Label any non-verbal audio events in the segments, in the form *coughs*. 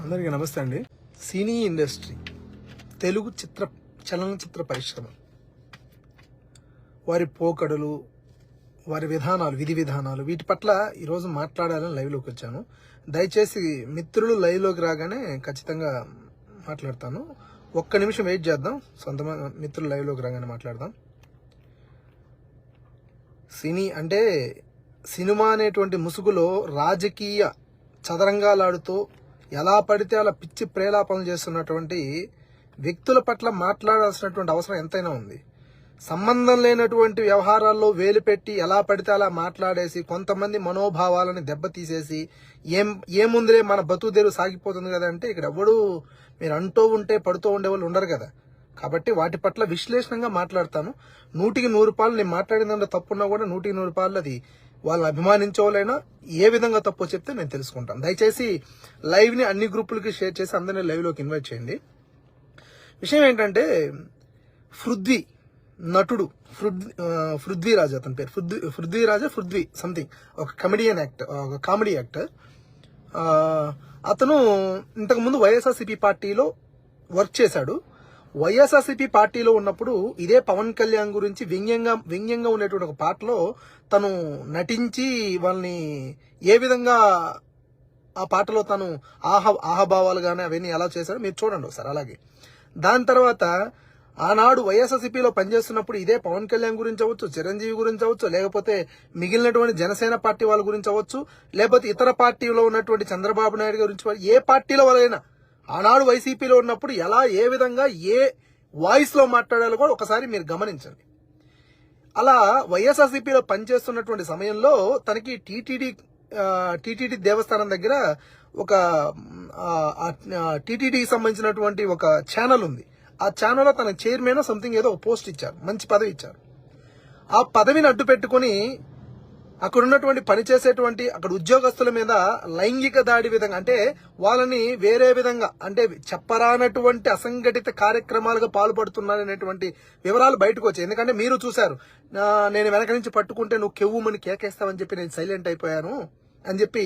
అందరికీ నమస్తే అండి. సినీ ఇండస్ట్రీ తెలుగు చిత్ర చలనచిత్ర పరిశ్రమ. వారి పోకడలు వారి విధానాలు విధి విధానాలు వీటి పట్ల ఈరోజు మాట్లాడాలని లైవ్లోకి వచ్చాను. దయచేసి మిత్రులు లైవ్లోకి రాగానే ఖచ్చితంగా మాట్లాడతాను. ఒక్క నిమిషం వెయిట్ చేద్దాం. సొంత మిత్రులు లైవ్లోకి రాగానే మాట్లాడదాం. సినీ అంటే సినిమా అనేటువంటి ముసుగులో రాజకీయ చదరంగాలాడుతూ ఎలా పడితే అలా పిచ్చి ప్రేలాపనలు చేస్తున్నటువంటి వ్యక్తుల పట్ల మాట్లాడాల్సినటువంటి అవసరం ఎంతైనా ఉంది. సంబంధం లేనటువంటి వ్యవహారాల్లో వేలు పెట్టి ఎలా పడితే అలా మాట్లాడేసి కొంతమంది మనోభావాలని దెబ్బతీసేసి ఏం ఏముందిలే మన బతుకుదేరు సాగిపోతుంది కదా అంటే ఇక్కడ ఎవడు మీరు అంటూ ఉంటే పడుతూ ఉండేవాళ్ళు ఉండరు కదా. కాబట్టి వాటి పట్ల విశ్లేషణంగా మాట్లాడతాను. నూటికి నూరు రూపాయలు నేను మాట్లాడిన దాంట్లో తప్పున్నా కూడా నూటికి నూరు రూపాయలు అది వాళ్ళని అభిమానించే వాళ్ళైనా ఏ విధంగా తప్పో చెప్తే నేను తెలుసుకుంటాను దయచేసి లైవ్ని అన్ని గ్రూపులకి షేర్ చేసి అందరినీ లైవ్లోకి ఇన్వైట్ చేయండి. విషయం ఏంటంటే పృథ్వీ నటుడు పృథ్వీ ఆ, పృథ్వీరాజ్ అతని పేరు. పృథ్వీ పృథ్వీరాజా పృథ్వీ సంథింగ్ ఒక కమెడియన్ యాక్టర్ ఒక కామెడీ యాక్టర్ అతను ఇంతకుముందు వైఎస్ఆర్సీపీ పార్టీలో వర్క్ చేశాడు. వైఎస్ఆర్సీపీ పార్టీలో ఉన్నప్పుడు ఇదే పవన్ కళ్యాణ్ గురించి వ్యంగ్యంగా వ్యంగ్యంగా ఉండేటువంటి ఒక పాటలో తను నటించి వాళ్ళని ఏ విధంగా ఆ పాటలో తను ఆహ ఆహభావాలు కానీ అవన్నీ ఎలా చేశాడో మీరు చూడండి ఒకసారి అలాగే. దాని తర్వాత ఆనాడు వైఎస్ఆర్సీపీలో పనిచేస్తున్నప్పుడు ఇదే పవన్ కళ్యాణ్ గురించి అవ్వచ్చు చిరంజీవి గురించి అవ్వచ్చు లేకపోతే మిగిలినటువంటి జనసేన పార్టీ వాళ్ళ గురించి అవ్వచ్చు లేకపోతే ఇతర పార్టీలో ఉన్నటువంటి చంద్రబాబు నాయుడు గురించి ఏ పార్టీలో వాళ్ళైనా ఆనాడు వైసీపీలో ఉన్నప్పుడు ఎలా ఏ విధంగా ఏ వాయిస్లో మాట్లాడాలో కూడా ఒకసారి మీరు గమనించండి. అలా వైఎస్ఆర్సీపీలో పనిచేస్తున్నటువంటి సమయంలో తనకి టీటీడీ టీటీడీ దేవస్థానం దగ్గర ఒక టీటీడీకి సంబంధించినటువంటి ఒక ఛానల్ ఉంది. ఆ ఛానల్లో తన చైర్మన్ సంథింగ్ ఏదో ఒక పోస్ట్ ఇచ్చారు. మంచి పదవి ఇచ్చారు. ఆ పదవిని అడ్డు పెట్టుకుని అక్కడ ఉన్నటువంటి పనిచేసేటువంటి అక్కడ ఉద్యోగస్తుల మీద లైంగిక దాడి విధంగా అంటే వాళ్ళని వేరే విధంగా అంటే చెప్పరానటువంటి అసంఘటిత కార్యక్రమాలుగా పాల్పడుతున్నారనేటువంటి వివరాలు బయటకు వచ్చాయి. ఎందుకంటే మీరు చూశారు నేను వెనక నుంచి పట్టుకుంటే నువ్వు కెవ్వుమని కేకేస్తావని చెప్పి నేను సైలెంట్ అయిపోయాను అని చెప్పి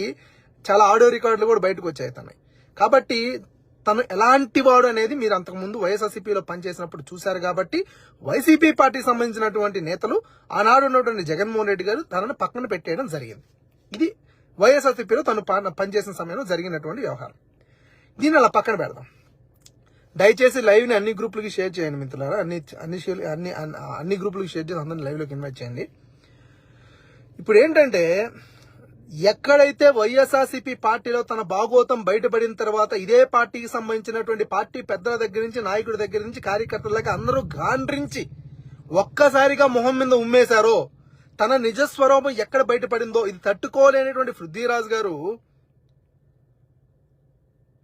చాలా ఆడియో రికార్డులు కూడా బయటకు వచ్చాయి తనవి కాబట్టి తను ఎలాంటి వాడు అనేది మీరు అంతకుముందు వైఎస్ఆర్సీపీలో పనిచేసినప్పుడు చూశారు కాబట్టి వైసీపీ పార్టీకి సంబంధించినటువంటి నేతలు ఆనాడు ఉన్నటువంటి జగన్మోహన్ రెడ్డి గారు తనను పక్కన పెట్టేయడం జరిగింది. ఇది వైఎస్ఆర్సీపీలో తను పా- పనిచేసిన సమయంలో జరిగినటువంటి వ్యవహారం. దీన్ని అలా పక్కన పెడదాం. దయచేసి లైవ్ని అన్ని గ్రూపులకి షేర్ చేయండి మిత్రులారా. అన్ని అన్ని అన్ని అన్ని- అన్ని గ్రూపులకి షేర్ చేసి అందరిని లైవ్లోకి ఇన్వైట్ చేయండి. ఇప్పుడు ఏంటంటే ఎక్కడైతే వైఎస్ఆర్సీపీ పార్టీలో తన భాగోతం బయటపడిన తర్వాత ఇదే పార్టీకి సంబంధించినటువంటి పార్టీ పెద్దల దగ్గర నుంచి నాయకుడి దగ్గర నుంచి కార్యకర్తలకి అందరూ గాండ్రించి ఒక్కసారిగా మొహం మీద ఉమ్మేశారో తన నిజస్వరూపం ఎక్కడ బయటపడిందో ఇది తట్టుకోలేనటువంటి పృథ్వీరాజ్ గారు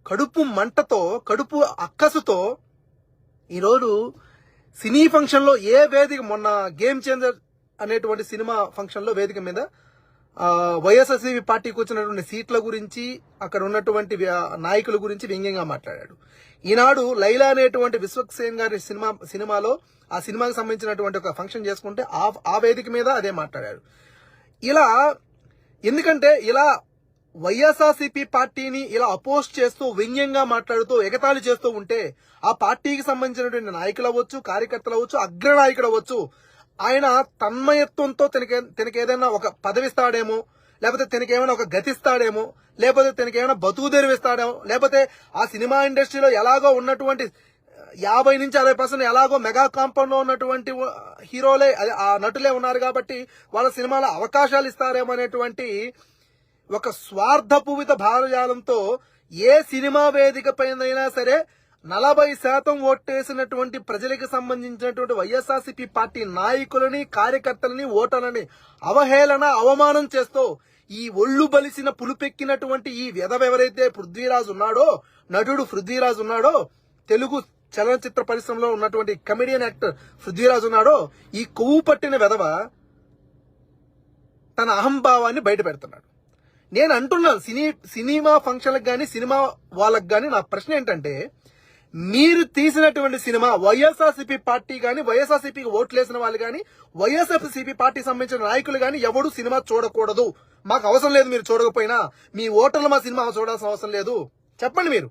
కడుపు మంటతో కడుపు అక్కసుతో ఈరోజు సినీ ఫంక్షన్లో ఏ వేదిక మొన్న గేమ్ చేంజర్ అనేటువంటి సినిమా ఫంక్షన్లో వేదిక మీద వైఎస్ఆర్సీపీ పార్టీకి వచ్చినటువంటి సీట్ల గురించి అక్కడ ఉన్నటువంటి నాయకుల గురించి వ్యంగ్యంగా మాట్లాడాడు. ఈనాడు లైలా అనేటువంటి విశ్వక్సేన్ గారి సినిమా సినిమాలో ఆ సినిమాకి సంబంధించినటువంటి ఒక ఫంక్షన్ చేసుకుంటే ఆ ఆ వేదిక మీద అదే మాట్లాడాడు. ఇలా ఎందుకంటే ఇలా వైఎస్ఆర్సీపీ పార్టీని ఇలా అపోజ్ చేస్తూ వ్యంగ్యంగా మాట్లాడుతూ ఎగతాళి చేస్తూ ఉంటే ఆ పార్టీకి సంబంధించినటువంటి నాయకులు అవ్వచ్చు కార్యకర్తలు అవ్వచ్చు అగ్రనాయకుడు అవ్వచ్చు ఆయన తన్మయత్వంతో తనకి తనకి ఏదైనా ఒక పదవిస్తాడేమో లేకపోతే తనకి ఏమైనా ఒక గతిస్తాడేమో లేకపోతే తనకేమైనా ఏమైనా బతుకు తెరివిస్తాడేమో లేకపోతే ఆ సినిమా ఇండస్ట్రీలో ఎలాగో ఉన్నటువంటి యాభై నుంచి అరవై పర్సెంట్ ఎలాగో మెగా కాంపౌండ్లో ఉన్నటువంటి హీరోలే అదే ఆ నటులే ఉన్నారు కాబట్టి వాళ్ళ సినిమాలో అవకాశాలు ఇస్తారేమో అనేటువంటి ఒక స్వార్థపూరిత భావజాలంతో ఏ సినిమా వేదిక పైనైనా సరే నలభై శాతం ఓటేసినటువంటి ప్రజలకు సంబంధించినటువంటి వైఎస్ఆర్సీపీ పార్టీ నాయకులని కార్యకర్తలని ఓటర్లని అవహేళన అవమానం చేస్తూ ఈ ఒళ్ళు బలిసిన పులుపెక్కినటువంటి ఈ విధవ ఎవరైతే పృథ్వీరాజ్ ఉన్నాడో నటుడు పృథ్వీరాజ్ ఉన్నాడో తెలుగు చలనచిత్ర పరిశ్రమలో ఉన్నటువంటి కమెడియన్ యాక్టర్ పృథ్వీరాజ్ ఉన్నాడో ఈ కొవ్వు పట్టిన వెధవ తన అహంభావాన్ని బయట పెడుతున్నాడు. నేను అంటున్నాను సినీ సినిమా ఫంక్షన్లకు కానీ సినిమా వాళ్ళకి కానీ నా ప్రశ్న ఏంటంటే మీరు తీసినటువంటి సినిమా వైఎస్ఆర్సీపీ పార్టీ కానీ వైఎస్ఆర్సీపీకి ఓట్లేసిన వాళ్ళు కానీ వైఎస్ఆర్సీపీ పార్టీ సంబంధించిన నాయకులు కానీ ఎవడు సినిమా చూడకూడదు. మాకు అవసరం లేదు మీరు చూడకపోయినా మీ ఓటర్లు మా సినిమా చూడాల్సిన అవసరం లేదు. చెప్పండి మీరు.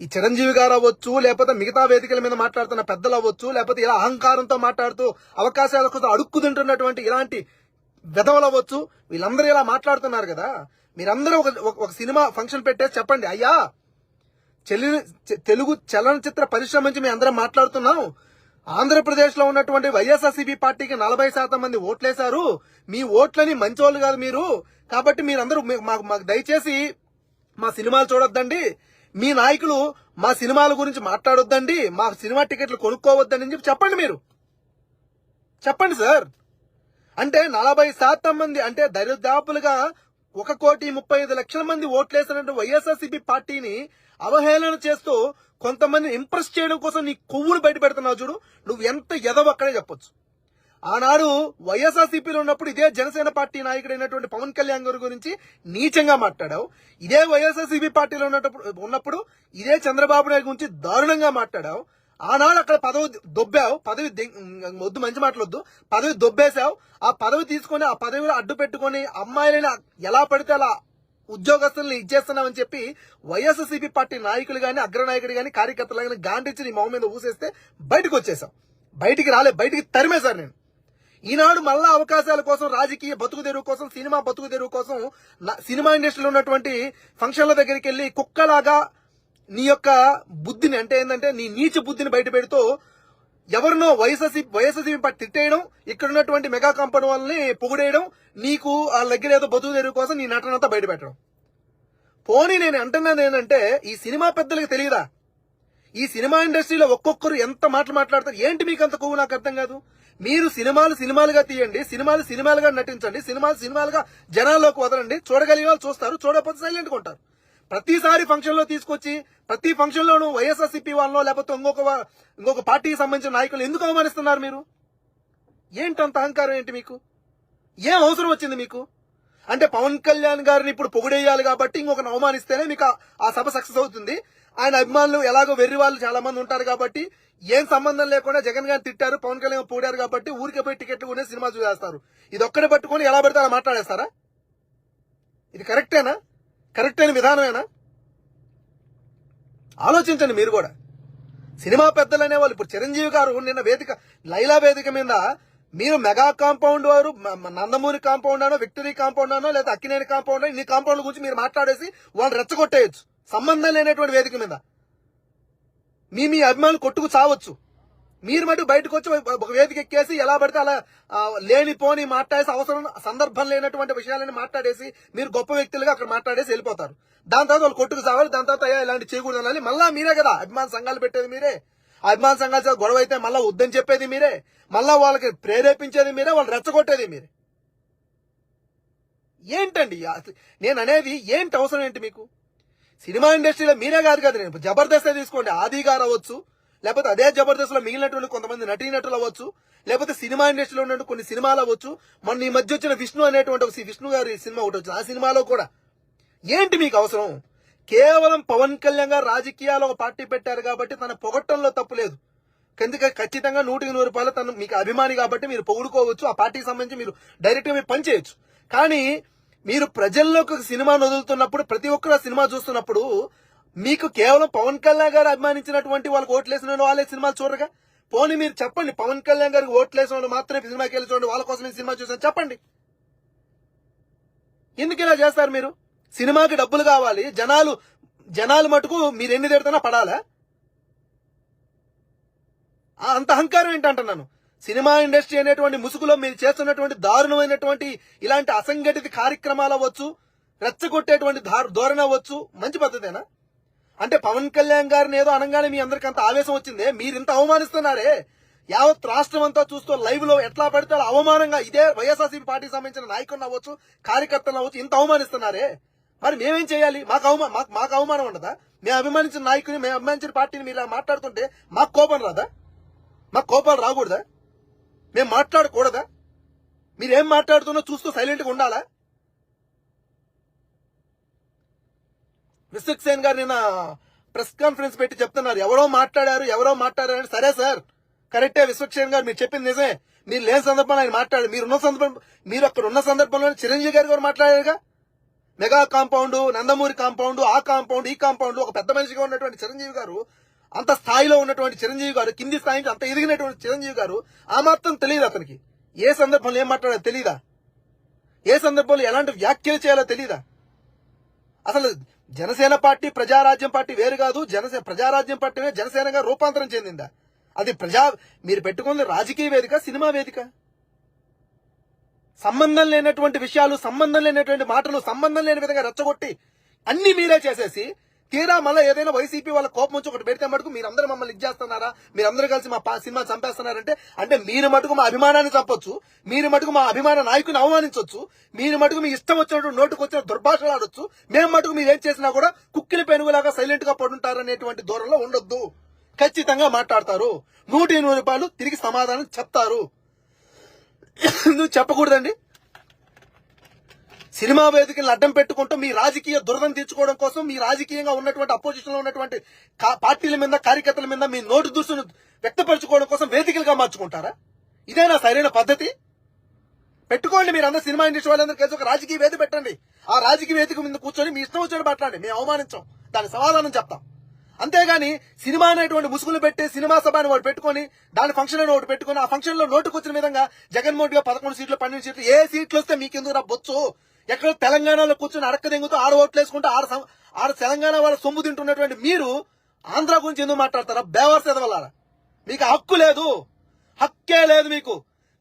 ఈ చిరంజీవి గారు అవ్వచ్చు లేకపోతే మిగతా వేదికల మీద మాట్లాడుతున్న పెద్దలు అవ్వచ్చు లేకపోతే ఇలా అహంకారంతో మాట్లాడుతూ అవకాశాల కోసం అడుక్కు తింటున్నటువంటి ఇలాంటి విధవలు అవ్వచ్చు వీళ్ళందరూ ఇలా మాట్లాడుతున్నారు కదా. మీరందరూ ఒక ఒక- ఒక సినిమా ఫంక్షన్ పెట్టేసి చెప్పండి అయ్యా! తెలుగు చలనచిత్ర పరిశ్రమ నుంచి మేము అందరం మాట్లాడుతున్నాం. ఆంధ్రప్రదేశ్లో ఉన్నటువంటి వైఎస్ఆర్సీపీ పార్టీకి నలభై శాతం మంది ఓట్లేశారు. మీ ఓట్లని మంచోళ్ళు కాదు మీరు. కాబట్టి మీరందరూ మాకు మాకు దయచేసి మా సినిమాలు చూడొద్దండి. మీ నాయకులు మా సినిమాల గురించి మాట్లాడొద్దండి. మా సినిమా టికెట్లు కొనుక్కోవద్దని చెప్పి చెప్పండి మీరు. చెప్పండి సార్. అంటే నలభై శాతం మంది అంటే దరిదాపులుగా ఒక కోటి ముప్పై ఐదు లక్షల మంది ఓట్లేసినట్టు వైఎస్ఆర్సీపీ పార్టీని అవహేళన చేస్తూ కొంతమంది ఇంప్రెస్ చేయడం కోసం నీ కొవ్వులు బయట పెడుతున్నావు చూడు. నువ్వు ఎంత ఎదవ అక్కడే చెప్పొచ్చు. ఆనాడు వైఎస్ఆర్సీపీలో ఉన్నప్పుడు ఇదే జనసేన పార్టీ నాయకుడైనటువంటి పవన్ కళ్యాణ్ గారి గురించి నీచంగా మాట్లాడావు. ఇదే వైఎస్ఆర్సీపీ పార్టీలో ఉన్నప్పుడు ఉన్నప్పుడు ఇదే చంద్రబాబు నాయుడు గురించి దారుణంగా మాట్లాడావు. ఆనాడు అక్కడ పదవి దొబ్బావు. పదవి వద్దు మంచి మాటలొద్దు. పదవి దొబ్బేశావు. ఆ పదవి తీసుకొని ఆ పదవిలో అడ్డు పెట్టుకొని అమ్మాయిలని ఎలా పడితే అలా ఉద్యోగస్తుల్ని ఇచ్చేస్తున్నామని చెప్పి వైఎస్ఎస్సీపీ పార్టీ నాయకులు గాని అగ్రనాయకుడు గాని కార్యకర్తలు గాని గాండిచ్చి నీ మొహం మీద ఊసేస్తే బయటకు వచ్చేసాం బయటికి రాలే బయటికి తరిమేశారు నేను. ఈనాడు మళ్ళా అవకాశాల కోసం రాజకీయ బతుకు తెరువు కోసం సినిమా బతుకు తెరువు కోసం నా- సినిమా ఇండస్ట్రీలో ఉన్నటువంటి ఫంక్షన్ల దగ్గరికి వెళ్ళి కుక్కలాగా నీ యొక్క బుద్ధిని అంటే ఏంటంటే నీ నీచ బుద్ధిని బయట పెడుతూ ఎవరినో వైఎస్ఎస్సీ వైఎస్ఎస్సీ పట్టి తిట్టేయడం ఇక్కడ ఉన్నటువంటి మెగా కంపెనీ వాళ్ళని పొగిడేయడం నీకు వాళ్ళ దగ్గర ఏదో బతుకు తెరువు కోసం నీ నటనంతా బయటపెట్టడం. పోనీ నేను అంటున్నాను ఏంటంటే ఈ సినిమా పెద్దలకు తెలియదా? ఈ సినిమా ఇండస్ట్రీలో ఒక్కొక్కరు ఎంత మాటలు మాట్లాడతారు? ఏంటి మీకు అంత కొవ్వు? నాకు అర్థం కాదు. మీరు సినిమాలు సినిమాలుగా తీయండి సినిమాలు సినిమాలుగా నటించండి సినిమాలు సినిమాలుగా జనాల్లోకి వదలండి చూడగలిగిన వాళ్ళు చూస్తారు చూడకపోతే సైలెంట్ ఉంటారు. ప్రతిసారి ఫంక్షన్లో తీసుకొచ్చి ప్రతి ఫంక్షన్ లోనూ వైఎస్ఆర్సీపీ వాళ్ళనో లేకపోతే ఇంకొక ఇంకొక పార్టీకి సంబంధించిన నాయకులు ఎందుకు అవమానిస్తున్నారు మీరు? ఏంటంత అహంకారం ఏంటి మీకు? ఏం అవసరం వచ్చింది మీకు? అంటే పవన్ కళ్యాణ్ గారిని ఇప్పుడు పొగిడేయాలి కాబట్టి ఇంకొకరిని అవమానిస్తేనే మీకు ఆ- సభ సక్సెస్ అవుతుంది. ఆయన అభిమానులు ఎలాగో వెర్రి వాళ్ళు చాలా మంది ఉంటారు కాబట్టి ఏం సంబంధం లేకుండా జగన్ గారిని తిట్టారు పవన్ కళ్యాణ్ పొగిడారు కాబట్టి ఊరికే పోయి టికెట్లు కొనే సినిమా చూసేస్తారు. ఇది ఒక్కడే పట్టుకొని ఎలా పెడితే అలా మాట్లాడేస్తారా? ఇది కరెక్టేనా? కరెక్ట్ అయిన విధానమేనా? ఆలోచించండి మీరు కూడా. సినిమా పెద్దలు అనేవాళ్ళు ఇప్పుడు చిరంజీవి గారు నిన్న వేదిక లైలా వేదిక మీద మీరు మెగా కాంపౌండ్ వారు నందమూరి కాంపౌండ్ అనో విక్టరీ కాంపౌండ్ అనో లేదా అక్కినేని కాంపౌండ్ ఇన్ని కాంపౌండ్ గురించి మీరు మాట్లాడేసి వాళ్ళు రెచ్చగొట్టేయచ్చు. సంబంధం లేనటువంటి వేదిక మీద. మీ మీ అభిమానులు కొట్టుకు చావచ్చు. మీరు మటు బయటకు వచ్చి ఒక వేదిక ఎక్కేసి ఎలా పడితే అలా లేనిపోని మాట్లాడేసి అవసరం సందర్భం లేనటువంటి విషయాలని మాట్లాడేసి మీరు గొప్ప వ్యక్తులుగా అక్కడ మాట్లాడేసి వెళ్ళిపోతారు. దాని తర్వాత వాళ్ళు కొట్టుకు సావాలి దాని తర్వాత అయ్యా ఇలాంటి చేయకూడదు అనాలి మళ్ళా మీరే కదా అభిమాన సంఘాలు పెట్టేది మీరే. అభిమాన సంఘాల గొడవ అయితే మళ్ళీ వద్దని చెప్పేది మీరే. మళ్ళా వాళ్ళకి ప్రేరేపించేది మీరే వాళ్ళు రెచ్చగొట్టేది మీరే. ఏంటండి నేను అనేది ఏంటి అవసరం ఏంటి మీకు? సినిమా ఇండస్ట్రీలో మీరే కాదు కదా నేను జబర్దస్త్ తీసుకోండి ఆది గారు అవ్వచ్చు లేకపోతే అదే జబర్దస్త్లో మిగిలినటువంటి కొంతమంది నటీనటులు అవ్వచ్చు లేకపోతే సినిమా ఇండస్ట్రీలో ఉన్నట్టు కొన్ని సినిమాలు అవ్వచ్చు. మొన్న ఈ మధ్య వచ్చిన విష్ణు అనేటువంటి ఒక విష్ణు గారి సినిమా ఒకటి వచ్చింది. ఆ సినిమాలో కూడా ఏంటి మీకు అవసరం? కేవలం పవన్ కళ్యాణ్ గారు రాజకీయాలు ఒక పార్టీ పెట్టారు కాబట్టి తన పొగట్టంలో తప్పు లేదు. ఎందుకంటే ఖచ్చితంగా నూటికి నూరు రూపాయలు తను మీకు అభిమాని కాబట్టి మీరు పొగుడుకోవచ్చు. ఆ పార్టీకి సంబంధించి మీరు డైరెక్ట్గా మీరు పనిచేయచ్చు. కానీ మీరు ప్రజల్లోకి ఒక సినిమాను వదులుతున్నప్పుడు ప్రతి ఒక్కరు ఆ సినిమా చూస్తున్నప్పుడు మీకు కేవలం పవన్ కళ్యాణ్ గారు అభిమానించినటువంటి వాళ్ళకి ఓట్లేసిన వాళ్ళే సినిమాలు చూడగా పోనీ మీరు చెప్పండి పవన్ కళ్యాణ్ గారికి ఓట్లేసిన వాళ్ళు మాత్రమే సినిమాకి వెళ్ళి చూడండి వాళ్ళ కోసం సినిమా చూసాను చెప్పండి. ఎందుకు ఇలా చేస్తారు మీరు? సినిమాకి డబ్బులు కావాలి జనాలు జనాలు మటుకు మీరు ఎన్ని తిడుతున్నా పడాలా? అంత అహంకారం ఏంటంటున్నాను? సినిమా ఇండస్ట్రీ అనేటువంటి ముసుగులో మీరు చేస్తున్నటువంటి దారుణమైనటువంటి ఇలాంటి అసంఘటిత కార్యక్రమాలు అవ్వచ్చు రెచ్చగొట్టేటువంటి దారు ధోరణి అవ్వచ్చు మంచి పద్ధతేనా? అంటే పవన్ కళ్యాణ్ గారిని ఏదో అనగానే మీ అందరికి అంత ఆవేశం వచ్చిందే? మీరు అవమానిస్తున్నారే? యావత్ రాష్ట్రం అంతా చూస్తూ లైవ్లో ఎట్లా పడితే అలా అవమానంగా ఇదే వైఎస్ఆర్సీపీ పార్టీకి సంబంధించిన నాయకులను అవ్వచ్చు కార్యకర్తలు అవ్వచ్చు ఇంత అవమానిస్తున్నారే? మరి మేమేం చేయాలి? మాకు అవమా మాకు మాకు అవమానం ఉండదా? మేము అభిమానించిన నాయకుని మేము అభిమానించిన పార్టీని మీరు మాట్లాడుతుంటే మాకు కోపం రాదా? మాకు కోపాలు రాకూడదా? మేము మాట్లాడకూడదా? మీరేం మాట్లాడుతున్నా చూస్తూ సైలెంట్గా ఉండాలా? విశ్వక్ సేన్ గారు నిన్న ప్రెస్ కాన్ఫరెన్స్ పెట్టి చెప్తున్నారు. ఎవరో మాట్లాడారు ఎవరో మాట్లాడారు సరే సార్. కరెక్టే విశ్వక్ సేన్ గారు మీరు చెప్పింది నిజమే. మీరు లేని సందర్భంలో ఆయన మాట్లాడారు. మీరు ఉన్న సందర్భం మీరు అక్కడ ఉన్న సందర్భంలో చిరంజీవి గారు కూడా మాట్లాడారుగా? మెగా కాంపౌండ్ నందమూరి కాంపౌండ్ ఆ కాంపౌండ్ ఈ కాంపౌండ్ ఒక పెద్ద మనిషిగా ఉన్నటువంటి చిరంజీవి గారు అంత స్థాయిలో ఉన్నటువంటి చిరంజీవి గారు కింది స్థాయి నుంచి అంత ఎదిగినటువంటి చిరంజీవి గారు ఆ మాత్రం తెలియదు అతనికి. ఏ సందర్భంలో ఏం మాట్లాడాలో తెలియదా ఏ సందర్భంలో ఎలాంటి వ్యాఖ్యలు చేయాలో తెలియదా అసలు జనసేన పార్టీ ప్రజారాజ్యం పార్టీ వేరు కాదు జనసేన ప్రజారాజ్యం పార్టీనే జనసేనగా రూపాంతరం చెందిందా? అది ప్రజా మీరు పెట్టుకుంది రాజకీయ వేదిక సినిమా వేదిక. సంబంధం లేనటువంటి విషయాలు సంబంధం లేనటువంటి మాటలు సంబంధం లేని విధంగా రెచ్చగొట్టి అన్ని మీరే చేసేసి తీరా మళ్ళీ ఏదైనా వైసీపీ వాళ్ళ కోపం వచ్చి ఒకటి పెడితే మటుకు మీరందరూ మమ్మల్ని ఇచ్చేస్తున్నారా మీరందరూ కలిసి మా సినిమా చంపేస్తున్నారంటే అంటే మీరు మటుకు మా అభిమానాన్ని చంపొచ్చు. మీరు మటుకు మా అభిమాన నాయకుని అవమానించవచ్చు మీరు మటుకు మీ ఇష్టం వచ్చినట్టు నోటుకు వచ్చిన దుర్భాషలు ఆడొచ్చు. మేము మటుకు మీరు ఏం చేసినా కూడా కుక్కిలి పెనుగులాగా సైలెంట్గా పడుంటారనేటువంటి దూరంలో ఉండొద్దు. ఖచ్చితంగా మాట్లాడతారు. నూట ఎనిమిది రూపాయలు తిరిగి సమాధానం చెప్తారు. నువ్వు *coughs* చెప్పకూడదండి. సినిమా వేదికలను అడ్డం పెట్టుకుంటూ మీ రాజకీయ దురదం తీర్చుకోవడం కోసం మీ రాజకీయంగా ఉన్నటువంటి అపోజిషన్లో ఉన్నటువంటి పార్టీల మీద కార్యకర్తల మీద మీ నోటు దుస్తును వ్యక్తపరచుకోవడం కోసం వేదికలుగా మార్చుకుంటారా? ఇదేనా సరైన పద్ధతి? పెట్టుకోండి మీరు సినిమా ఇండస్ట్రీ వాళ్ళందరూ కలిసి ఒక రాజకీయ వేది పెట్టండి. ఆ రాజకీయ వేదిక మీద కూర్చొని మీ ఇష్టం వచ్చాడు మాట్లాడండి. మేము అవమానించాం. దాని సమాధానం చెప్తాం. అంతేగాని సినిమా అనేటువంటి ముసుగులు పెట్టి సినిమా సభ అని ఒకటి పెట్టుకొని దాని ఫంక్షన్ అని ఒకటి పెట్టుకొని ఆ ఫంక్షన్లో నోటుకు వచ్చిన విధంగా జగన్మోహన్ గారు పదకొండు సీట్లు పన్నెండు సీట్లు ఏ సీట్లు వస్తే మీకు ఎందుకు రా బొచ్చు? ఎక్కడ తెలంగాణలో కూర్చొని అడక్క దెంగుతూ ఆరు ఓట్లు వేసుకుంటూ ఆరు ఆరు తెలంగాణ వాళ్ళ సొమ్ము తింటున్నటువంటి మీరు ఆంధ్ర గురించి ఎందుకు మాట్లాడతారా? బేవర్స్ ఎదవలారా మీకు ఆ హక్కు లేదు. హక్కే లేదు మీకు.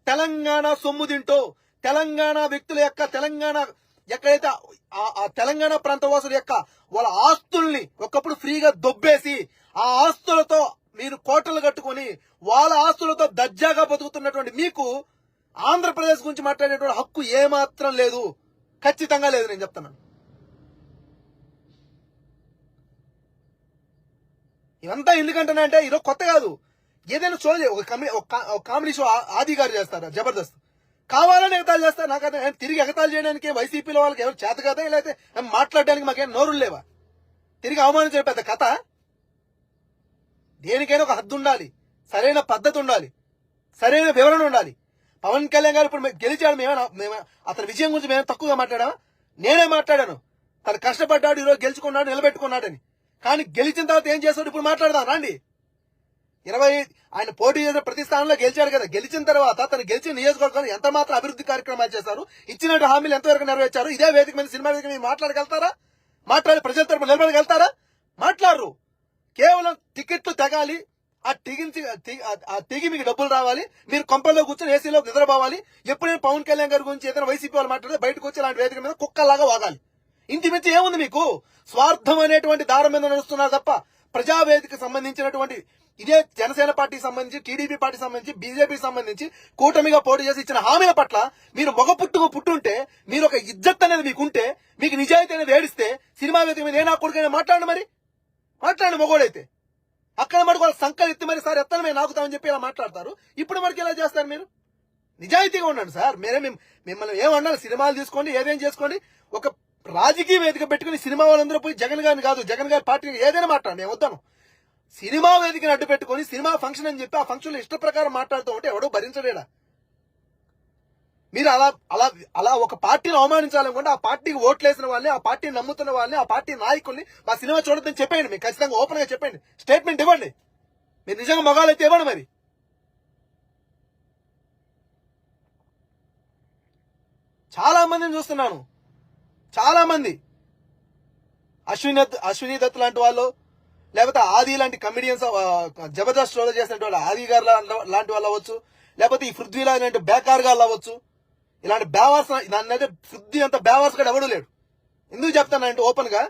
తెలంగాణ సొమ్ము తింటూ తెలంగాణ వ్యక్తుల యొక్క తెలంగాణ ఎక్కడైతే ఆ- ఆ తెలంగాణ ప్రాంతవాసుల యొక్క వాళ్ళ ఆస్తుల్ని ఒకప్పుడు ఫ్రీగా దొబ్బేసి ఆ ఆస్తులతో మీరు కోటలు కట్టుకొని వాళ్ళ ఆస్తులతో దర్జాగా బతుకుతున్నటువంటి మీకు ఆంధ్రప్రదేశ్ గురించి మాట్లాడేటువంటి హక్కు ఏమాత్రం లేదు. ఖచ్చితంగా లేదు నేను చెప్తున్నాను ఇవంతా ఎందుకంటున్నా అంటే ఈరోజు కొత్త కాదు. ఏదైనా షో ఒక కమి ఒక ఒక కామెడీ షో ఆ- ఆది గారు జబర్దస్త్. కావాలని ఎగతాలు చేస్తారు నాకు తిరిగి ఎగతాలు చేయడానికి వైసీపీలో వాళ్ళకి ఎవరు చేత కదా లేకపోతే ఏం మాట్లాడడానికి మాకేం నోరులు లేవా? తిరిగి అవమానించే పెద్ద కథ? దేనికైనా ఒక హద్దు ఉండాలి. సరైన పద్ధతి ఉండాలి. సరైన వివరణ ఉండాలి. పవన్ కళ్యాణ్ గారు ఇప్పుడు గెలిచాడు మేమే మేమే అతని విజయం గురించి మేము తక్కువగా మాట్లాడామా? నేనే మాట్లాడాను. తను కష్టపడ్డాడు ఈరోజు గెలుచుకున్నాడు నిలబెట్టుకున్నాడని. కానీ గెలిచిన తర్వాత ఏం చేస్తాడు? ఇప్పుడు మాట్లాడదాం రండి. ఇరవై ఆయన పోటీ చేసిన ప్రతి స్థానంలో గెలిచాడు కదా. గెలిచిన తర్వాత తను గెలిచిన నియోజకవర్గంలో ఎంత మాత్రం అభివృద్ధి కార్యక్రమాలు చేశారు? ఇచ్చినట్టు హామీలు ఎంతవరకు నెరవేర్చారు? ఇదే వేదిక మీద సినిమా వేదిక మీద మాట్లాడగలుగుతారా? మాట్లాడి ప్రజల తరపున నిలబడగలుగుతారా? మాట్లాడరు. కేవలం టికెట్లు తెగాలి ఆ తెగించి ఆ- తెగి మీకు డబ్బులు రావాలి. మీరు కొంపల్లో కూర్చొని ఏసీలో నిద్రపోవాలి. ఎప్పుడైనా పవన్ కళ్యాణ్ గారి గురించి ఏదైనా వైసీపీ వాళ్ళు మాట్లాడితే బయటకు వచ్చి ఇలాంటి వేదిక మీద కుక్కలాగా వాగాలి. ఇంటి ఏముంది మీకు? స్వార్థం అనేటువంటి దారం మీద నడుస్తున్నారు తప్ప ప్రజావేదిక సంబంధించినటువంటి ఇదే జనసేన పార్టీకి సంబంధించి టీడీపీ పార్టీ సంబంధించి బీజేపీ సంబంధించి కూటమిగా పోటీ చేసి ఇచ్చిన హామీల పట్ల మీరు మొగ పుట్టుకు పుట్టుంటే మీరు ఒక ఇజ్జత్ అనేది మీకు ఉంటే మీకు నిజాయితీ అనేది ఏడిస్తే సినిమా వేదిక మీద ఏ నా కొడుకైనా మాట్లాడండి మరి. మాట్లాడండి మొగోడైతే. అక్కడ మటుకు వాళ్ళ సంకలు ఎత్తి మరి సార్ ఎత్తనమే నాకుతామని చెప్పి ఇలా మాట్లాడతారు. ఇప్పుడు మనకి ఎలా చేస్తారు మీరు? నిజాయితీగా ఉండండి సార్. మీరే మేము మిమ్మల్ని ఏమన్నారు సినిమాలు తీసుకోండి ఏదేం చేసుకోండి. ఒక రాజకీయ వేదిక పెట్టుకుని సినిమా వాళ్ళందరూ పోయి జగన్ గారిని కాదు జగన్ గారి పార్టీ ఏదైనా మాట్లాడండి నేను వద్దాను. సినిమా వేదికని అడ్డు పెట్టుకుని సినిమా ఫంక్షన్ అని చెప్పి ఆ ఫంక్షన్లో ఇష్ట ప్రకారం మాట్లాడుతూ ఉంటే ఎవడో భరించలేడా? మీరు అలా అలా అలా ఒక పార్టీని అవమానించాలనుకుంటే ఆ పార్టీకి ఓట్లేసిన వాళ్ళని ఆ పార్టీని నమ్ముతున్న వాళ్ళని ఆ పార్టీ నాయకుల్ని మా సినిమా చూడొద్దని చెప్పండి మీకు ఖచ్చితంగా ఓపెన్గా చెప్పండి స్టేట్మెంట్ ఇవ్వండి. మీరు నిజంగా మగాలైతే ఇవ్వండి మరి. చాలా మందిని చూస్తున్నాను. చాలా మంది అశ్విని దత్- అశ్విని దత్ లాంటి వాళ్ళు లేకపోతే ఆది లాంటి కమిడియన్స్ జబర్దస్త్ షోలో చేసినటువంటి ఆది గారు లాంటి వాళ్ళు అవ్వచ్చు లేకపోతే ఈ పృథ్వీ లాంటి బేకార్ గారు అవ్వచ్చు. ఇలాంటి బేవార్స్ దాన్నైతే శుద్ధి అంత బేవార్స్ కూడా ఎవడు లేడు. ఎందుకు చెప్తానంటే ఓపెన్గా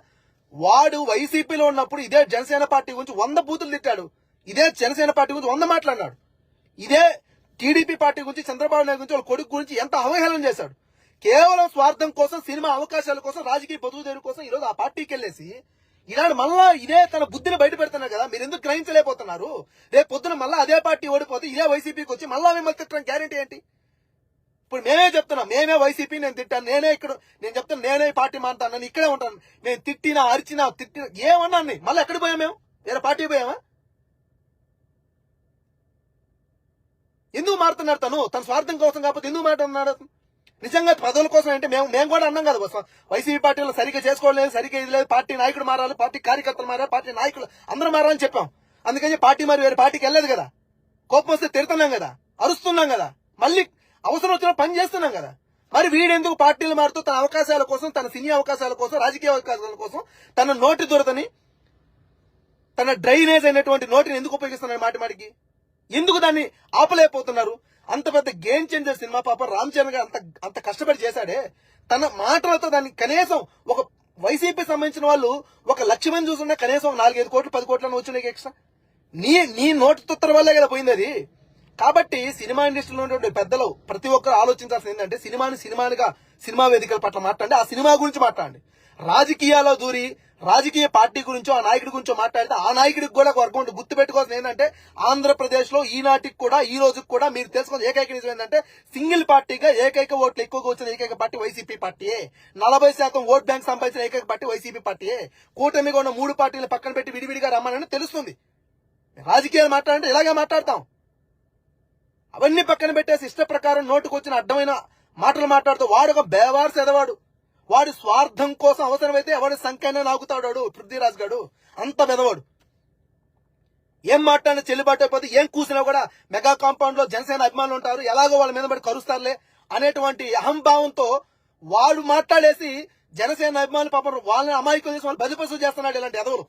వాడు వైసీపీలో ఉన్నప్పుడు ఇదే జనసేన పార్టీ గురించి వంద బూతులు తిట్టాడు. ఇదే జనసేన పార్టీ గురించి వంద మాట్లాడినాడు. ఇదే టీడీపీ పార్టీ గురించి చంద్రబాబు నాయుడు గురించి వాళ్ళ కొడుకు గురించి ఎంత అవహేళన చేశాడు. కేవలం స్వార్థం కోసం సినిమా అవకాశాల కోసం రాజకీయ బతుకుదేరు కోసం ఈరోజు ఆ పార్టీకి వెళ్ళేసి ఇలాంటి మళ్ళా ఇదే తన బుద్ధిని బయట పెడుతున్నారు కదా మీరు ఎందుకు గ్రహించలేకపోతున్నారు? రేపు పొద్దున మళ్ళీ అదే పార్టీ ఓడిపోతే ఇదే వైసీపీకి వచ్చి మళ్ళా మిమ్మల్ని తిట్టడం గ్యారెంటీ ఏంటి? ఇప్పుడు మేమే చెప్తున్నా మేమే వైసీపీ నేను తిట్టాను నేనే ఇక్కడ నేను చెప్తాను నేనే పార్టీ మారుతాను నేను ఇక్కడే ఉంటాను. నేను తిట్టినా అరిచినా తిట్టినా ఏమన్నా మళ్ళీ ఎక్కడికి పోయాం మేము? వేరే పార్టీ పోయామా? ఎందుకు మారుతున్నాడు తను? తన స్వార్థం కోసం కాకపోతే ఎందుకు మాట్లాడుతున్నాడు నిజంగా పదవుల కోసం అంటే మేము మేము కూడా అన్నాం కదా బస్ వైసీపీ పార్టీలో సరిగ్గా చేసుకోలేదు సరిగ్గా ఇది లేదు పార్టీ నాయకుడు మారాలి పార్టీ కార్యకర్తలు మారాలి పార్టీ నాయకులు అందరూ మారాలని చెప్పాం. అందుకని పార్టీ మరి వేరే పార్టీకి వెళ్ళలేదు కదా. కోపం వస్తే తిడుతున్నాం కదా అరుస్తున్నాం కదా. మళ్ళీ అవసరం వచ్చిన పని చేస్తున్నాం కదా. మరి వీడెందుకు పార్టీలు మారుతూ తన అవకాశాల కోసం తన సినీ అవకాశాల కోసం రాజకీయ అవకాశాల కోసం తన నోటి దొరతని తన డ్రైనేజ్ అయినటువంటి నోటిని ఎందుకు ఉపయోగిస్తున్నారు మాటి మాటికి? ఎందుకు దాన్ని ఆపలేకపోతున్నారు? అంత పెద్ద గేమ్ చేంజర్ సినిమా పాప రామ్ చరణ్ గారు అంత అంత కష్టపడి చేశాడే. తన మాటలతో దాన్ని కనీసం ఒక వైసీపీ సంబంధించిన వాళ్ళు ఒక లక్ష మంది చూసున్నా కనీసం నాలుగైదు కోట్లు పది కోట్లను వచ్చినాయి ఎక్స్ట్రా నీ నీ నోటి తుత్తర వల్లే కదా పోయింది అది. కాబట్టి సినిమా ఇండస్ట్రీలో ఉన్నటువంటి పెద్దలు ప్రతి ఒక్కరు ఆలోచించాల్సింది ఏంటంటే సినిమాని సినిమానిగా సినిమా వేదికల పట్ల మాట్లాడండి. ఆ సినిమా గురించి మాట్లాడండి. రాజకీయాల్లో దూరి రాజకీయ పార్టీ గురించో ఆ నాయకుడి గురించో మాట్లాడితే ఆ నాయకుడికి కూడా ఒక వర్గం ఉంటుంది. గుర్తు పెట్టుకోవాల్సింది ఏంటంటే ఆంధ్రప్రదేశ్లో ఈనాటికి కూడా ఈ రోజుకి కూడా మీరు తెలుసుకున్న ఏకైక నిజం ఏంటంటే సింగిల్ పార్టీగా ఏకైక ఓట్లు ఎక్కువగా వచ్చిన ఏకైక పార్టీ వైసీపీ పార్టీయే. నలభై శాతం ఓట్ బ్యాంక్ సంపాదించిన ఏకైక పార్టీ వైసీపీ పార్టీయే. కూటమిగా ఉన్న మూడు పార్టీలు పక్కన పెట్టి విడివిడిగా రమ్మనని తెలుస్తుంది. రాజకీయాలు మాట్లాడంటే ఇలాగే మాట్లాడతాం. అవన్నీ పక్కన పెట్టేసి ఇష్ట ప్రకారం నోటుకొచ్చిన అడ్డమైన మాటలు మాట్లాడుతూ వాడు ఒక బేవార్స్ ఎదవాడు వాడి స్వార్థం కోసం అవసరమైతే ఎవడి సంఖ్యనే నాగుతాడు వాడు పృథ్వీరాజ్ గాడు. అంత బెదవాడు ఏం మాట్లాడినా చెల్లుబాటు అయిపోతే ఏం కూసినా కూడా మెగా కాంపౌండ్లో జనసేన అభిమానులు ఉంటారు. ఎలాగో వాళ్ళ మీద పడి కరుస్తారులే అనేటువంటి అహంభావంతో వాడు మాట్లాడేసి జనసేన అభిమానులు పాపం వాళ్ళని అమాయకులు చేసి వాళ్ళు బదిపసు చేస్తున్నాడు ఇలాంటి ఎదవలు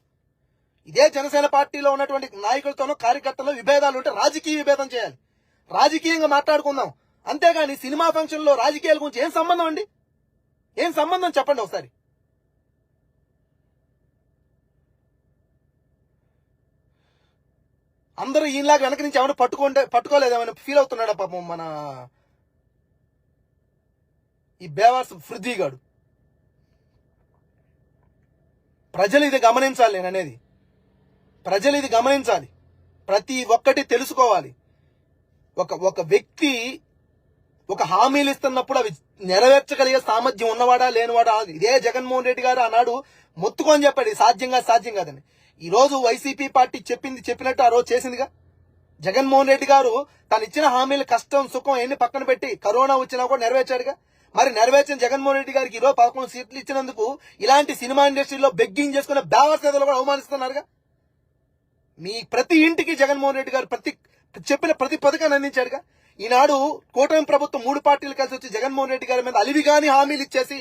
ఇదే జనసేన పార్టీలో ఉన్నటువంటి నాయకులతోనూ కార్యకర్తలు విభేదాలు ఉంటే రాజకీయ విభేదం చేయాలి. రాజకీయంగా మాట్లాడుకుందాం. అంతేగాని సినిమా ఫంక్షన్లో రాజకీయాల గురించి ఏం సంబంధం అండి? ఏం సంబంధం చెప్పండి ఒకసారి. అందరూ ఈయనలాగా వెనక నుంచి ఏమైనా పట్టుకుంటే పట్టుకోలేదేమైనా ఫీల్ అవుతున్నాడా పాపం మన ఈ బేవాస్ పృథ్వీగాడు ప్రజలు ఇది గమనించాలి నేను అనేది ప్రజలు ఇది గమనించాలి. ప్రతి ఒక్కటి తెలుసుకోవాలి. ఒక ఒక వ్యక్తి ఒక హామీలు ఇస్తున్నప్పుడు అవి నెరవేర్చగలిగే సామర్థ్యం ఉన్నవాడా లేనివాడా? ఇదే జగన్మోహన్ రెడ్డి గారు ఆనాడు మొత్తుకొని చెప్పాడు సాధ్యంగా సాధ్యం కాదని. ఈ రోజు వైసీపీ పార్టీ చెప్పింది చెప్పినట్టు ఆ రోజు చేసిందిగా? జగన్మోహన్ రెడ్డి గారు తను ఇచ్చిన హామీలు కష్టం సుఖం ఎన్ని పక్కన పెట్టి కరోనా వచ్చినా కూడా నెరవేర్చాడుగా? మరి నెరవేర్చిన జగన్మోహన్ రెడ్డి గారికి ఈరోజు పదకొండు సీట్లు ఇచ్చినందుకు ఇలాంటి సినిమా ఇండస్ట్రీలో బెగ్గింగ్ చేసుకున్న బేవర్సేదలు కూడా అవమానిస్తున్నారుగా? మీ ప్రతి ఇంటికి జగన్మోహన్ రెడ్డి గారు ప్రతి చెప్పిన ప్రతి పథకాన్ని అందించాడుగా. ఈనాడు కూటమి ప్రభుత్వం మూడు పార్టీలు కలిసి వచ్చి జగన్మోహన్ రెడ్డి గారి మీద అలివిగాని హామీలు ఇచ్చేసి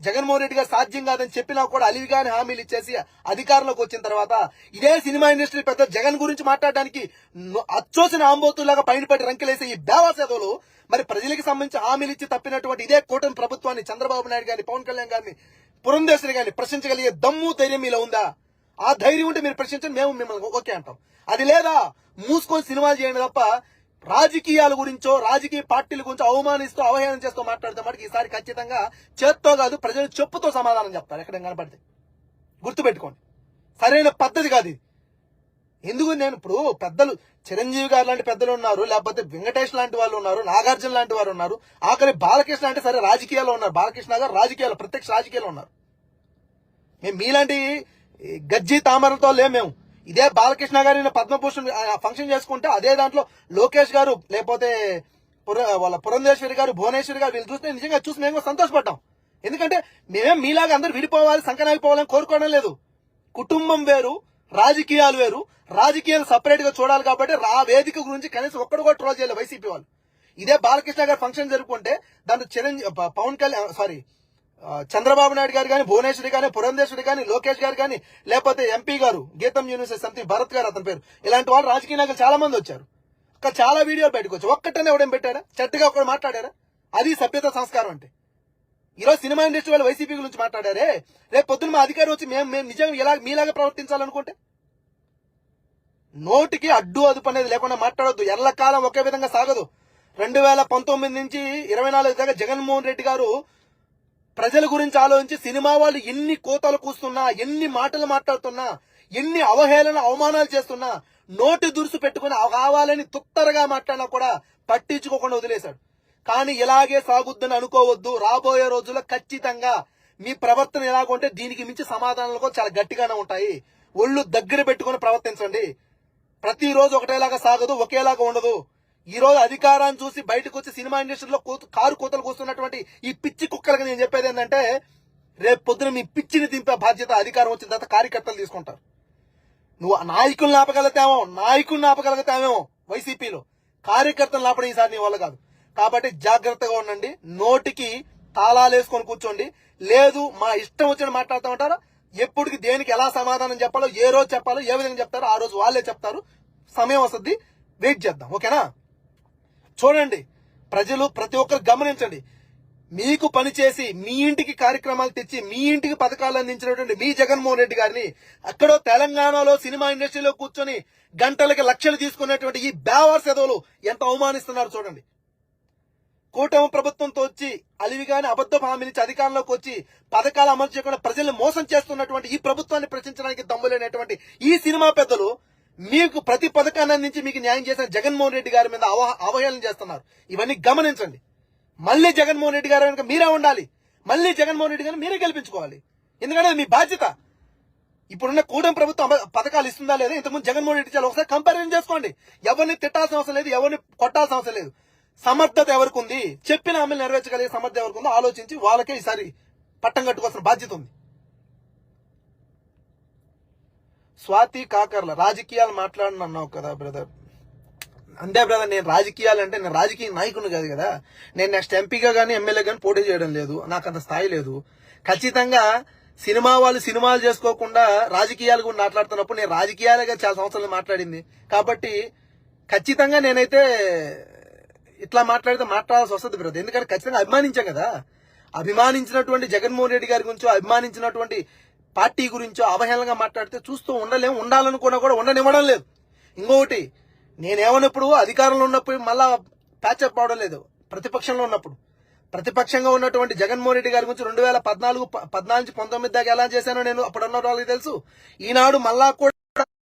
జగన్మోహన్ రెడ్డి గారు సాధ్యం కాదని చెప్పినా కూడా అలివిగాని హామీలు ఇచ్చేసి అధికారంలోకి వచ్చిన తర్వాత ఇదే సినిమా ఇండస్ట్రీ పెద్ద జగన్ గురించి మాట్లాడడానికి అచ్చోసిన ఆంబోతులాగా పైన పడి రంకెలేసే ఈ బేవాసేదోలు మరి ప్రజలకు సంబంధించి హామీలు ఇచ్చి తప్పినటువంటి ఇదే కూటమి ప్రభుత్వాన్ని చంద్రబాబు నాయుడు గారిని పవన్ కళ్యాణ్ గారిని పురంధేశ్వరి గారిని ప్రశ్నించగలిగే దమ్ము ధైర్యం మీలో ఉందా? ఆ ధైర్యం ఉంటే మీరు ప్రశ్నించండి మేము మిమ్మల్ని ఓకే అంటాం. అది లేదా? మూసుకొని సినిమాలు చేయండి తప్ప రాజకీయాల గురించో రాజకీయ పార్టీల గురించో అవమానిస్తూ అవహేళన చేస్తూ మాట్లాడితే మటుకు ఈసారి ఖచ్చితంగా చేత్తో కాదు ప్రజలు చెప్పుతో సమాధానం చెప్తారు. ఎక్కడ కనపడితే గుర్తుపెట్టుకోండి. సరైన పద్ధతి కాదు ఇది. ఎందుకు నేను ఇప్పుడు పెద్దలు చిరంజీవి గారు లాంటి పెద్దలు ఉన్నారు లేకపోతే వెంకటేష్ లాంటి వాళ్ళు ఉన్నారు నాగార్జున లాంటి వారు ఉన్నారు ఆఖరి బాలకృష్ణ అంటే సరే రాజకీయాల్లో ఉన్నారు. బాలకృష్ణ గారు రాజకీయాలు ప్రత్యక్ష రాజకీయాలు ఉన్నారు. మేము మీలాంటి ఈ గజ్జి తామరతో లేము మేము. ఇదే బాలకృష్ణ గారి పద్మభూషణ్ ఆ, ఫంక్షన్ చేసుకుంటే అదే దాంట్లో లోకేష్ గారు లేకపోతే వాళ్ళ పురంధేశ్వరి గారు భువనేశ్వరి గారు వీళ్ళు చూస్తే నిజంగా చూసి మేము సంతోషపడ్డాం. ఎందుకంటే మేమేం మీలాగా అందరూ విడిపోవాలి సంకనాగిపోవాలని కోరుకోవడం లేదు. కుటుంబం వేరు రాజకీయాలు వేరు. రాజకీయాలు సపరేట్గా చూడాలి కాబట్టి ఆ వేదిక గురించి కనీసం ఒక్కడు కూడా ట్రోల్ చేయలేదు వైసీపీ వాళ్ళు. ఇదే బాలకృష్ణ గారి ఫంక్షన్ జరుపుకుంటే దాంట్లో చిరంజీవి పవన్ కళ్యాణ్ సారీ చంద్రబాబు నాయుడు గారు కానీ భువనేశ్వరి కానీ పురంధేశ్వరి కానీ లోకేష్ గారు కానీ లేకపోతే ఎంపీ గారు గీతం యూనివర్సిటీ సంథింగ్ భరత్ గారు అతని పేరు ఇలాంటి వాళ్ళు రాజకీయ నాయకులు చాలా మంది వచ్చారు. ఇంకా చాలా వీడియోలు బయటకు వచ్చాయి. ఒక్కటనే ఎవడేం పెట్టాడా? చెట్టుగా ఒకడు మాట్లాడారా అది సభ్యత సంస్కారం అంటే. ఈరోజు సినిమా ఇండస్ట్రీ వాళ్ళు వైసీపీ గురించి మాట్లాడారే? రేపు పొద్దున్న మా అధికారి వచ్చి మేము మేము నిజంగా ఇలా మీలాగా ప్రవర్తించాలనుకుంటే? నోటికి అడ్డు అదుపు అనేది లేకుండా మాట్లాడొద్దు. ఎల్లకాలం ఒకే విధంగా సాగదు. రెండు వేల పంతొమ్మిది నుంచి ఇరవై నాలుగు దాకా జగన్మోహన్ రెడ్డి గారు ప్రజల గురించి ఆలోచించి సినిమా వాళ్ళు ఎన్ని కోతలు కూస్తున్నా ఎన్ని మాటలు మాట్లాడుతున్నా ఎన్ని అవహేళన అవమానాలు చేస్తున్నా నోటి దురుసు పెట్టుకుని కావాలని తుత్తరగా మాట్లాడినా కూడా పట్టించుకోకుండా వదిలేశాడు. కానీ ఇలాగే సాగుద్దని అనుకోవద్దు. రాబోయే రోజుల్లో ఖచ్చితంగా మీ ప్రవర్తన ఎలాగుంటే దీనికి మించి సమాధానాలు కూడా చాలా గట్టిగానే ఉంటాయి. ఒళ్ళు దగ్గర పెట్టుకుని ప్రవర్తించండి. ప్రతిరోజు ఒకటేలాగా సాగదు ఒకేలాగా ఉండదు. ఈ రోజు అధికారాన్ని చూసి బయటకు వచ్చి సినిమా ఇండస్ట్రీలో కూతు- కారు కూతలు కూస్తున్నటువంటి ఈ పిచ్చి కుక్కలకి నేను చెప్పేది ఏంటంటే రేపు పొద్దున మీ పిచ్చిని దింపే బాధ్యత అధికారం వచ్చిన తర్వాత కార్యకర్తలు తీసుకుంటారు. నువ్వు నాయకుల్ని ఆపగలుగుతామో నాయకుల్ని ఆపగలుగుతామేమో వైసీపీలో. కార్యకర్తలు ఆపడం ఈసారి నీ వల్ల కాదు. కాబట్టి జాగ్రత్తగా ఉండండి. నోటికి తాళాలు వేసుకొని కూర్చోండి. లేదు మా ఇష్టం వచ్చిన మాట్లాడుతామంటారా ఎప్పటికి దేనికి ఎలా సమాధానం చెప్పాలో ఏ రోజు చెప్పాలో ఏ విధంగా చెప్తారో ఆ రోజు వాళ్ళే చెప్తారు. సమయం వస్తుంది. వెయిట్ చేద్దాం. ఓకేనా? చూడండి ప్రజలు ప్రతి ఒక్కరు గమనించండి. మీకు పని చేసి మీ ఇంటికి కార్యక్రమాలు తెచ్చి మీ ఇంటికి పథకాలు అందించినటువంటి మీ జగన్మోహన్ రెడ్డి గారిని అక్కడో తెలంగాణలో సినిమా ఇండస్ట్రీలో కూర్చొని గంటలకి లక్షలు తీసుకునేటువంటి ఈ బేవార్ సెదవులు ఎంత అవమానిస్తున్నారు చూడండి. కూటమి ప్రభుత్వంతో వచ్చి అలివిగాని అబద్ధ హామీనిచ్చి అధికారంలోకి వచ్చి పథకాలు అమలు చేయకుండా ప్రజల్ని మోసం చేస్తున్నటువంటి ఈ ప్రభుత్వాన్ని ప్రశ్నించడానికి దమ్ములేనటువంటి ఈ సినిమా పెద్దలు మీకు ప్రతి పథకాన్ని అందించి మీకు న్యాయం చేసిన జగన్మోహన్ రెడ్డి గారి మీద అవహ- అవహేళన చేస్తున్నారు. ఇవన్నీ గమనించండి. మళ్ళీ జగన్మోహన్ రెడ్డి గారు వెనుక మీరే ఉండాలి. మళ్ళీ జగన్మోహన్ రెడ్డి గారిని మీరే గెలిపించుకోవాలి. ఎందుకంటే మీ బాధ్యత. ఇప్పుడున్న కూటమి ప్రభుత్వం పథకాలు ఇస్తుందా లేదా? ఇంతకుముందు జగన్మోహన్ రెడ్డి చాలా ఒకసారి కంపారిజన్ చేసుకోండి. ఎవరిని తిట్టాల్సిన అవసరం లేదు. ఎవరిని కొట్టాల్సిన అవసరం లేదు. సమర్థత ఎవరికి ఉంది? చెప్పిన హామీలు నెరవేర్చగలిగే సమర్థత ఎవరికి ఉందో ఆలోచించి వాళ్ళకే ఈసారి పట్టం కట్టుకోవాల్సిన బాధ్యత ఉంది. స్వాతి కాకర్ల రాజకీయాలు మాట్లాడను అన్నావు కదా బ్రదర్ అంతే బ్రదర్ నేను రాజకీయాలు అంటే నేను రాజకీయ నాయకుని కాదు కదా. నేను నెక్స్ట్ ఎంపీగా కానీ ఎమ్మెల్యే కానీ పోటీ చేయడం లేదు. నాకు అంత స్థాయి లేదు. ఖచ్చితంగా సినిమా వాళ్ళు సినిమాలు చేసుకోకుండా రాజకీయాలు కూడా మాట్లాడుతున్నప్పుడు నేను రాజకీయాలుగా చాలా సంవత్సరాలు మాట్లాడింది. కాబట్టి ఖచ్చితంగా నేనైతే ఇట్లా మాట్లాడితే మాట్లాడాల్సి వస్తుంది బ్రదర్ ఎందుకంటే ఖచ్చితంగా అభిమానించాం కదా. అభిమానించినటువంటి జగన్మోహన్ రెడ్డి గారి గురించో అభిమానించినటువంటి పార్టీ గురించో అవహేళనగా మాట్లాడితే చూస్తూ ఉండలేము ఉండాలనుకున్నా కూడా ఉండనివ్వడం లేదు. ఇంకొకటి నేనేమన్నప్పుడు అధికారంలో ఉన్నప్పుడు మళ్ళా ప్యాచప్ అవడం లేదు ప్రతిపక్షంలో ఉన్నప్పుడు. ప్రతిపక్షంగా ఉన్నటువంటి జగన్మోహన్ రెడ్డి గారి గురించి రెండు వేల పద్నాలుగు పద్నాలుగు నుంచి పంతొమ్మిది దాకా ఎలా చేశానో నేను అప్పుడు ఉన్న వాళ్ళకి తెలుసు. ఈనాడు మళ్ళా కూడా